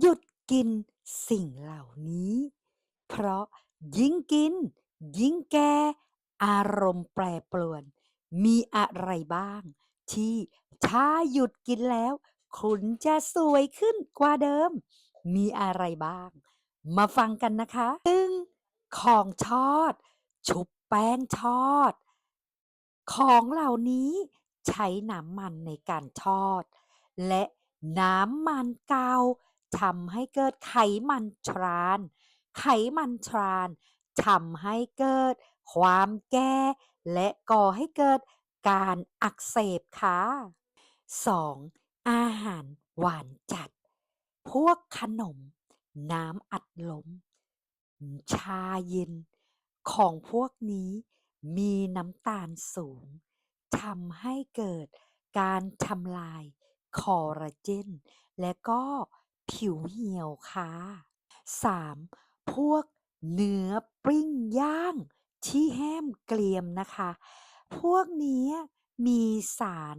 หยุดกินสิ่งเหล่านี้ เพราะยิ่งกิน ยิ่งแก่อารมณ์แปรปรวน มีอะไรบ้าง ที่ถ้าหยุดกินแล้ว คุณจะสวยขึ้นกว่าเดิม มีอะไรบ้าง มาฟังกันนะคะ 1. ของทอด ชุบแป้งทอด ของเหล่านี้ใช้น้ำมันในการทอด และน้ำมันเก่า ทำให้เกิดไขมันทราน ไขมันทรานทำให้เกิด ความแก่ และก่อให้เกิดการอักเสบค่ะ 2. อาหารหวานจัด พวกขนม น้ำอัดลม ชาเย็น ของพวกนี้มีน้ำตาลสูงทำให้เกิดการทำลายคอลลาเจน และก็ ผิวเหี่ยวค่ะ 3. พวกเนื้อปริ้งย่างที่แห้มเกรียมนะคะ พวกนี้มีสาร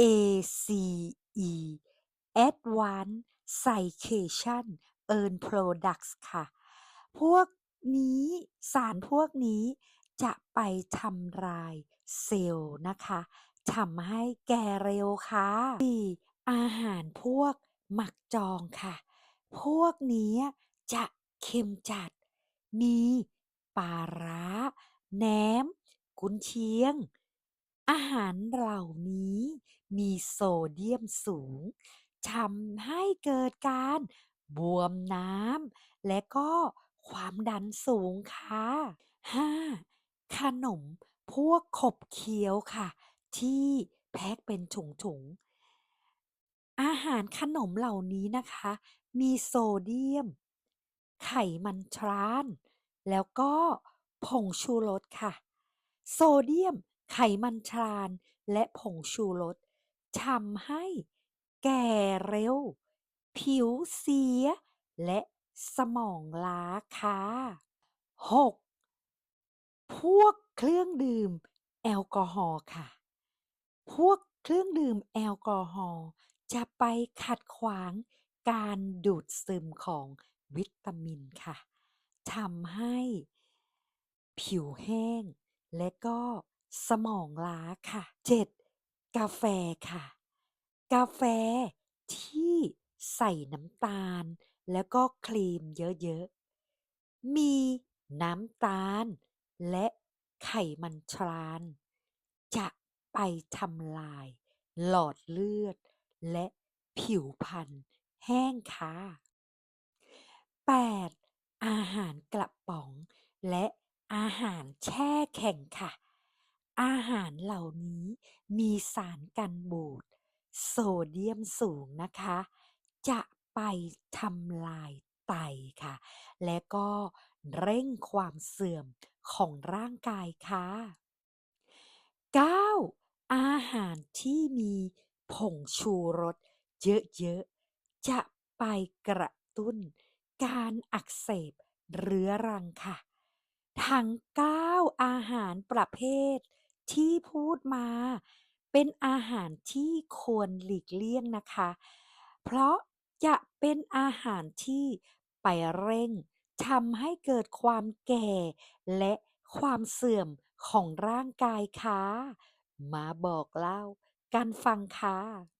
ACE Advanced Citation e a r n Products ค่ะ พวกนี้สารพวกนี้จะไปทำลายเซลล์นะคะทำให้แก่เร็วค่ะ 4. อาหารพวก หมักจองค่ะ พวกนี้จะเค็มจัด มีปลาร้า แหนม กุนเชียง อาหารเหล่านี้มีโซเดียมสูงทำให้เกิดการบวมน้ำและก็ความดันสูงค่ะ 5. ขนมพวกขบเคี้ยวค่ะ ที่แพ็กเป็นถุงๆ อาหารขนมเหล่านี้นะคะ มีโซเดียม ไขมันทราน แล้วก็ผงชูรสค่ะ โซเดียม ไขมันทราน และผงชูรสทำให้แก่เร็ว ผิวเสีย และสมองล้าค่ะ 6. พวกเครื่องดื่มแอลกอฮอล์ค่ะ พวกเครื่องดื่มแอลกอฮอล์ จะไปขัดขวางการดูดซึมของวิตามินค่ะทำให้ผิวแห้ง และก็สมองล้าค่ะ 7. กาแฟค่ะ กาแฟที่ใส่น้ำตาล แล้วก็ครีมเยอะๆ มีน้ำตาล และไขมันทราน จะไปทำลาย หลอดเลือด และผิวพรรณแห้งค่ะ 8. อาหารกระป๋อง และอาหารแช่แข็งค่ะ อาหารเหล่านี้มีสารกันบูดโซเดียมสูงนะคะ จะไปทำลายไตค่ะ และก็เร่งความเสื่อมของร่างกายค่ะ 9. อาหารที่มี ผงชูรสเยอะๆ จะไปกระตุ้นการอักเสบเรื้อรังค่ะ ทั้ง9อาหารประเภทที่พูดมา เป็นอาหารที่ควรหลีกเลี่ยงนะคะ เพราะจะเป็นอาหารที่ไปเร่งทำให้เกิดความแก่และความเสื่อมของร่างกายค่ะ มาบอกเล่า การฟังค่ะ